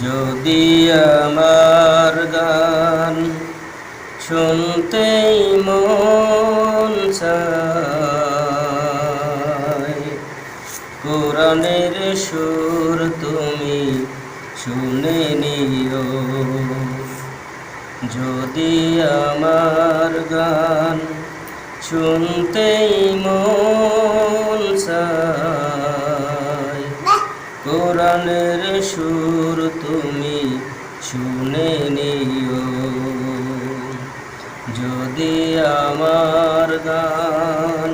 যদি আমার গান শুনতেই মন কোরআনের সুর তুমি শুনে নিও। যদি আমার গান শুনতেই মন কোরআনের সুর শুনে নিও। যদি আমার গান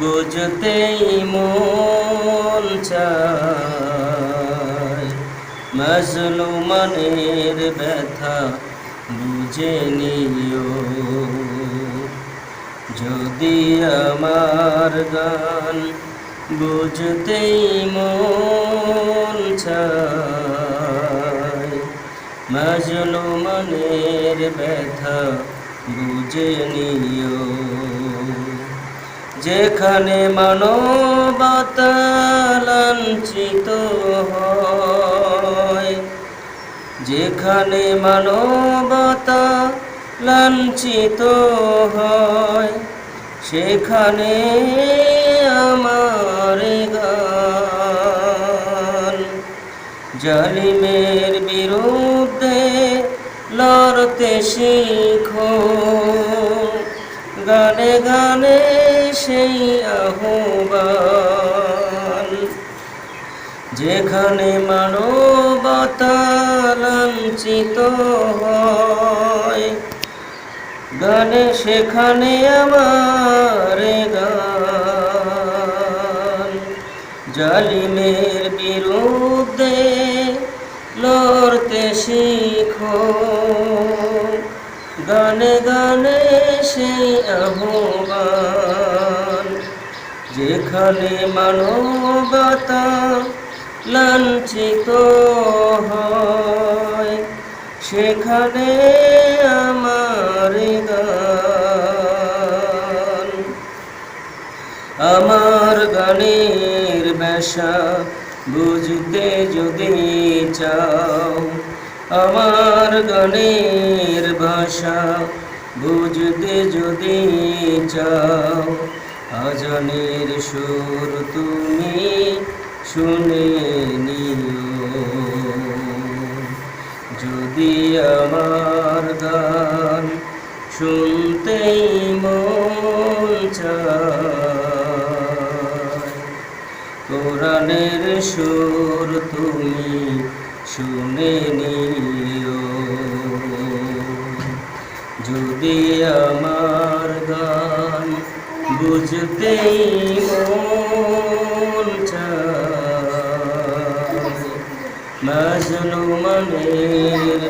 বুঝতেই মন চায়, মজলুমানের ব্যথা বুঝে নিও। যদি আমার গান বুঝতেই মন চায় মজলুমানের ব্যথা বুঝে নিও। যেখানে মানবতা লাঞ্ছিত হয়, যেখানে মানবতা লাঞ্ছিত হয়, সেখানে আমার গান জালিমের বিরুদ্ধে লড়তে শিখো। গানে গানে সেই আহ্বান। যেখানে মানবতা হয়, গানে সেখানে আমার গান। জালিমের শিখো। গানে গানে সেই আহ্বান, যেখানে মানবতা লাঞ্ছিত হয়, সেখানে আমার গান। আমার গানের বেশা বুঝতে যদি চাও আমার গানের ভাষা বুঝতে যদি চাও, আজানের সুর তুমি শুনে নিও। যদি আমার গান শুনতেই মন সুর তুমি শুনে নিও। যদি আমার গান বুঝতেই মন চায় মজলুমানের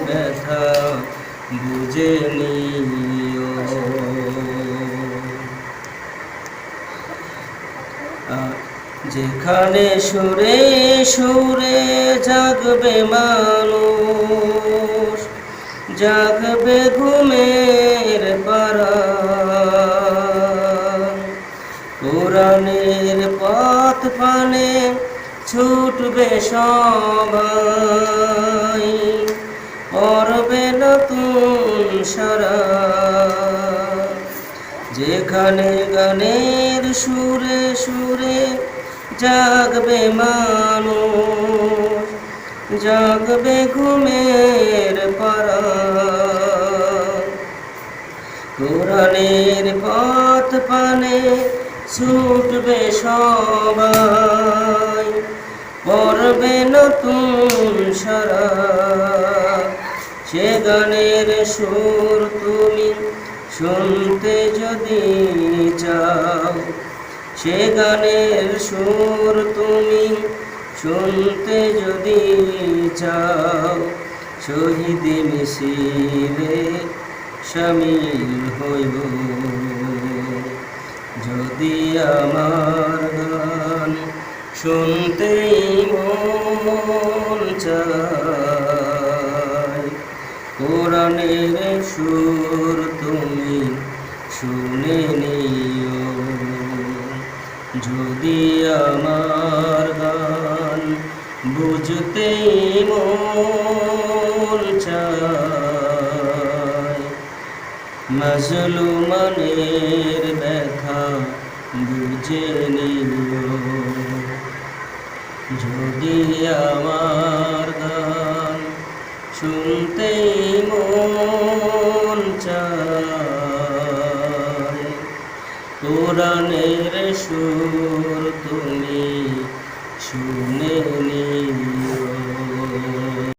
ব্যথা বুঝে নিও। যেখানে সুরে সুরে জাগবে মানুষ, জাগবে ঘুমের পারা পথ পানে ছুটবে সবাই পরবে নতুন সারা। যেখানে গানের সুরে সুরে জাগবে মানুষ জাগবে ঘুমের পারা। কোরআনের পথ পানে ছুটবে সবাই, পড়বে নতুন সারা। সে গানের সুর তুমি শুনতে যদি চাও সে গানের সুর তুমি শুনতে যদি চাও, শহীদ মিছিলে সামিল হইব। যদি আমার গান শুনতে মন চায়, কোরআনের সুর যদি আমার গান বুঝতে মন চায় ব্যথা বুঝে নিও। কোরআনের সুর তুমি শুনে নিও